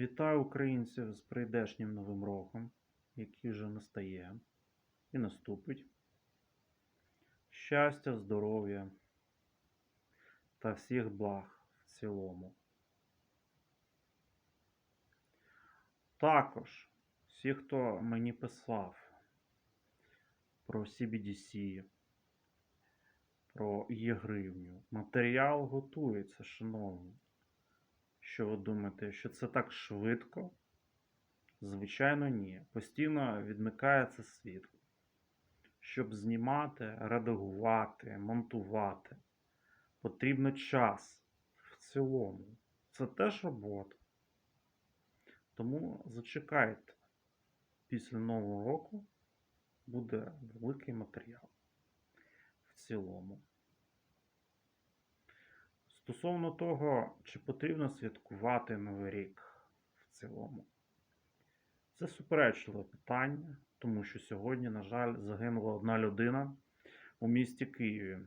Вітаю українців з прийдешнім Новим роком, який вже настає і наступить. Щастя, здоров'я та всіх благ в цілому. Також всі, хто мені писав про CBDC, про є-гривню, матеріал готується, шановні. Що ви думаєте, що це так швидко? Звичайно, ні. Постійно відмикається світло. Щоб знімати, редагувати, монтувати, потрібно час в цілому. Це теж робота. Тому зачекайте. Після Нового року буде великий матеріал в цілому. Стосовно того, чи потрібно святкувати Новий рік в цілому, це суперечливе питання, тому що сьогодні, на жаль, загинула одна людина у місті Києві.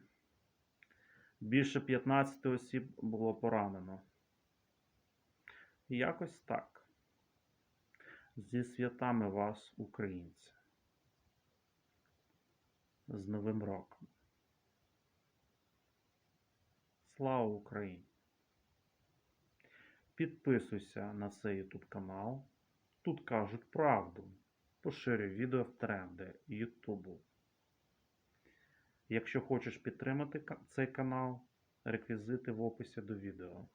Більше 15 осіб було поранено. І якось так. Зі святами вас, українці. З Новим роком. Слава Україні! Підписуйся на цей YouTube канал. Тут кажуть правду. Поширюй відео в тренди Ютубу. Якщо хочеш підтримати цей канал, реквізити в описі до відео.